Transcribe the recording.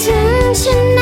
ถึงฉันนะ